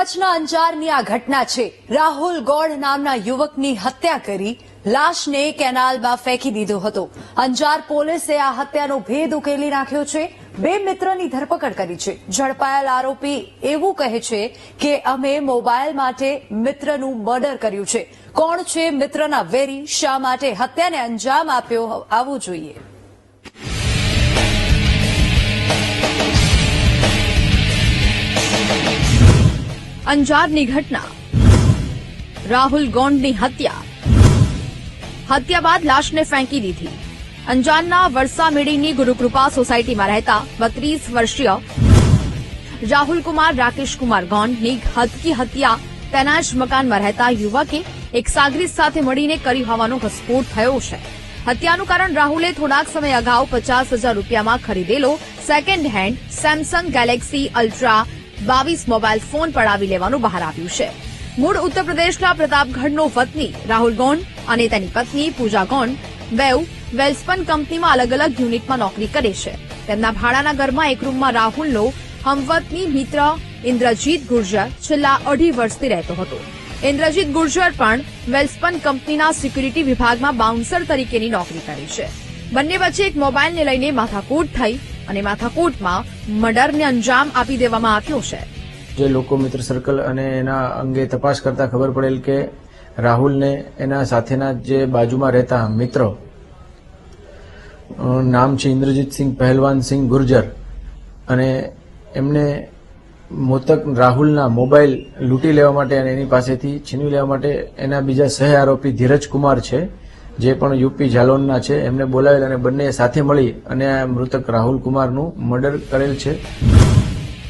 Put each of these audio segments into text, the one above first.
કચ્છના અંજારની આ ઘટના છે. રાહુલ ગોડ નામના યુવકની હત્યા કરી લાશને કેનાલમાં ફેંકી દીધો હતો. અંજાર પોલીસે આ હત્યાનો ભેદ ઉકેલી નાખ્યો છે. બે મિત્રની ધરપકડ કરી છે. ઝડપાયેલ આરોપી એવું કહે છે કે અમે મોબાઈલ માટે મિત્રનું મર્ડર કર્યું છે. કોણ છે મિત્રના વેરી? શા માટે હત્યાને અંજામ આપ્યો? આવવું જોઈએ. અંજારની ઘટના. રાહુલ ગોંડની હત્યા. હત્યા બાદ લાશને ફેંકી દીધી. અંજારના વરસામેડીની ગુરુકૃપા સોસાયટીમાં રહેતા બત્રીસ વર્ષીય રાહુલ કુમાર રાકેશ કુમાર ગોંડની હદકી હત્યા તેના જ મકાનમાં રહેતા યુવકે એક સાગરીત સાથે મળીને કરી હોવાનો ઘસફોટ થયો છે. હત્યાનું કારણ રાહુલે થોડાક સમય અગાઉ પચાસ હજાર રૂપિયામાં ખરીદેલો second hand Samsung Galaxy Ultra બાવીસ મોબાઈલ ફોન પડાવી લેવાનું બહાર આવ્યું છે. મૂળ ઉત્તર પ્રદેશના પ્રતાપગઢનો વતની રાહુલ ગોંડ અને તેની પત્ની પૂજા ગોંડ બેઉ વેલ્સપન કંપનીમાં અલગ અલગ યુનિટમાં નોકરી કરે છે. તેમના ભાડાના ઘરમાં એક રૂમમાં રાહુલનો હમવતની મિત્ર ઇન્દ્રજીત ગુર્જર છેલ્લા અઢી વર્ષથી રહેતો હતો. ઇન્દ્રજીત ગુર્જર પણ વેલ્સપન કંપનીના સિક્યુરિટી વિભાગમાં બાઉન્સર તરીકેની નોકરી કરી છે. બંને વચ્ચે એક મોબાઈલને લઈને માથાકૂટ થઈ અને માથાકોટમાં મર્ડરને અંજામ આપી દેવામાં આવ્યો છે. જે લોકો મિત્ર સર્કલ અને એના અંગે તપાસ કરતા ખબર પડેલ કે રાહુલને એના સાથેના જે બાજુમાં રહેતા મિત્રો નામ છે ઇન્દ્રજીતસિંહ પહેલવાનસિંહ ગુર્જર અને એમને મોતક રાહુલના મોબાઈલ લૂંટી લેવા માટે અને એની પાસેથી છીનવી લેવા માટે એના બીજા સહ આરોપી ધીરજ કુમાર છે. જે પણ યુપી જાલોનના છે, એમને બોલાવેલ અને બંને સાથે મળી અને મૃતક રાહુલ કુમારનું મર્ડર કરેલ છે.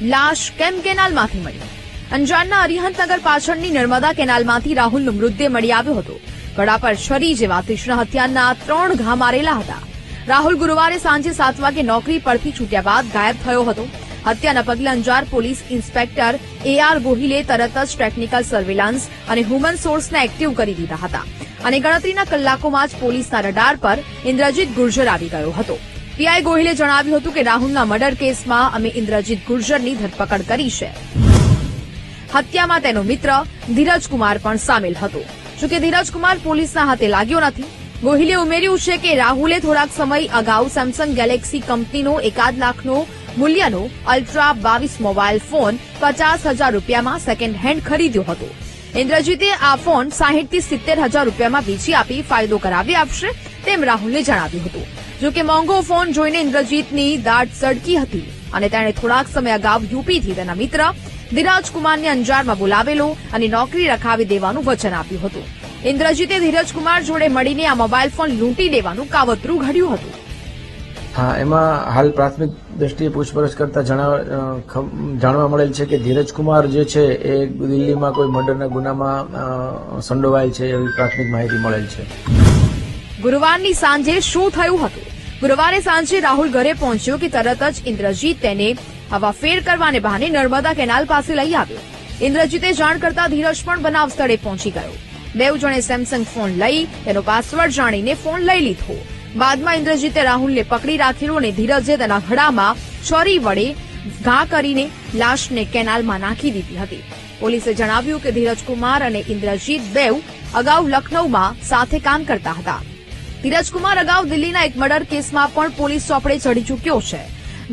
લાશ કેમ કેનાલમાંથી મળી? અંજારના અરિહંતનગર પાછળની નર્મદા કેનાલમાંથી રાહુલનો મૃતદેહ મળી આવ્યો હતો. ગળા પર છરી જેવા તીક્ષ્ણ હત્યાના ત્રણ ઘા મારેલા હતા. રાહુલ ગુરુવારે સાંજે સાત વાગે નોકરી પરથી છૂટ્યા બાદ ગાયબ થયો હતો. હત્યાના પગલે Anjar police inspector A R ગોહિલે તરત જ ટેકનિકલ સર્વેલન્સ અને હ્યુમન સોર્સને એક્ટિવ કરી દીધા હતા. અને ગણતરીના કલાકોમાં જ પોલીસના રડાર પર ઇન્દ્રજીત ગુર્જર આવી ગયો હતો. પીઆઈ ગોહિલે જણાવ્યું હતું કે રાહુલના મર્ડર કેસમાં અમે ઇન્દ્રજીત ગુર્જરની ધરપકડ કરી છે. હત્યામાં તેનો મિત્ર ધીરજકુમાર પણ સામેલ હતો. જોકે ધીરજકુમાર પોલીસના હાથે લાગ્યો નથી. ગોહિલે ઉમેર્યું છે કે રાહુલે થોડાક સમય અગાઉ સેમસંગ ગેલેક્સી કંપનીનો એકાદ લાખનો મૂલ્યનો અલ્ટ્રા બાવીસ મોબાઈલ ફોન પચાસ હજાર રૂપિયામાં સેકન્ડ હેન્ડ ખરીદ્યો હતો. ઇન્દ્રજીતે આ ફોન સાહીઠથી સિત્તેર હજાર રૂપિયામાં વેચી આપી, ફાયદો કરાવી આપશે, તેમ રાહુલને જણાવ્યું હતું. જોકે મોંઘો ફોન જોઈને ઇન્દ્રજીતની દાઢ સડકી હતી અને તેણે થોડાક સમય અગાઉ યુપીથી તેના મિત્ર ધીરજ કુમારને અંજારમાં બોલાવેલો અને નોકરી રખાવી દેવાનું વચન આપ્યું હતું. ઇન્દ્રજીતે ધીરજ કુમાર જોડે મળીને આ મોબાઈલ ફોન લૂંટી લેવાનું કાવતરું ઘડ્યું હતું. હા, એમાં હાલ પ્રાથમિક દ્રષ્ટિએ પૂછપરછ કરતા જણાવ- મળેલ છે કે ધીરજ કુમાર જે છે એ દિલ્હીમાં કોઈ મર્ડરના ગુનામાં સંડોવાયેલ છે એવી પ્રાથમિક માહિતી મળેલ છે. ગુરુવારની સાંજે શું થયું હતું? ગુરુવારે સાંજે રાહુલ ઘરે પહોંચ્યો કે તરત જ ઇન્દ્રજીત તેને હવાફેર કરવાને બહાને નર્મદા કેનાલ પાસે લઈ આવ્યો. ઇન્દ્રજીતે જાણ કરતા ધીરજ પણ બનાવ સ્થળે પહોંચી ગયો. બેઉ જણે સેમસંગ ફોન લઈ, તેનો પાસવર્ડ જાણીને ફોન લઈ લીધો. બાદમાં ઇન્દ્રજીતે રાહુલને પકડી રાખેલો અને ધીરજે તેના ઘડામાં છરી વડે ઘા કરીને લાશને કેનાલમાં નાખી દીધી હતી. પોલીસે જણાવ્યું કે ધીરજ કુમાર અને ઇન્દ્રજીત દેવ અગાઉ લખનૌમાં સાથે કામ કરતા હતા. ધીરજકુમાર અગાઉ દિલ્હીના એક મર્ડર કેસમાં પણ પોલીસ ચોપડે ચડી ચૂક્યો છે.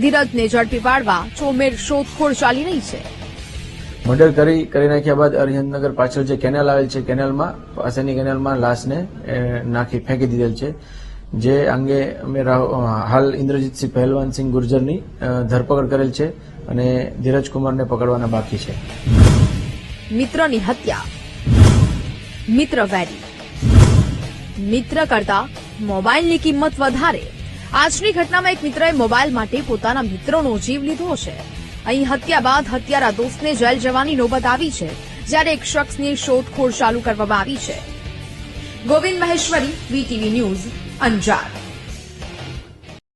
ધીરજને ઝડપી પાડવા ચોમેર શોધખોળ ચાલી રહી છે. મર્ડર કરી કરી નાખ્યા બાદ અરિહંતનગર પાછળ જે કેનાલ આવેલ છે, કેનાલમાં, પાસેની કેનાલમાં લાશને નાખી, ફેંકી દીધેલ છે. જે અંગે અમે હાલ ઇન્દ્રજીતસિંહ પહેલવાનસિંહ ગુર્જરની ધરપકડ કરેલ છે અને ધીરજ કુમારને પકડવાના બાકી છે. મિત્રની હત્યા. મિત્ર વેરી. મિત્ર કરતા મોબાઈલની કિંમત વધારે. આજની ઘટનામાં એક મિત્રએ મોબાઈલ માટે પોતાના મિત્રોનો જીવ લીધો છે. અહીં હત્યા બાદ હત્યારા દોસ્તને જેલ જવાની નોબત આવી છે, જ્યારે એક શખ્સની શોધખોળ ચાલુ કરવામાં આવી છે. Govind Maheshwari, VTV news Anjar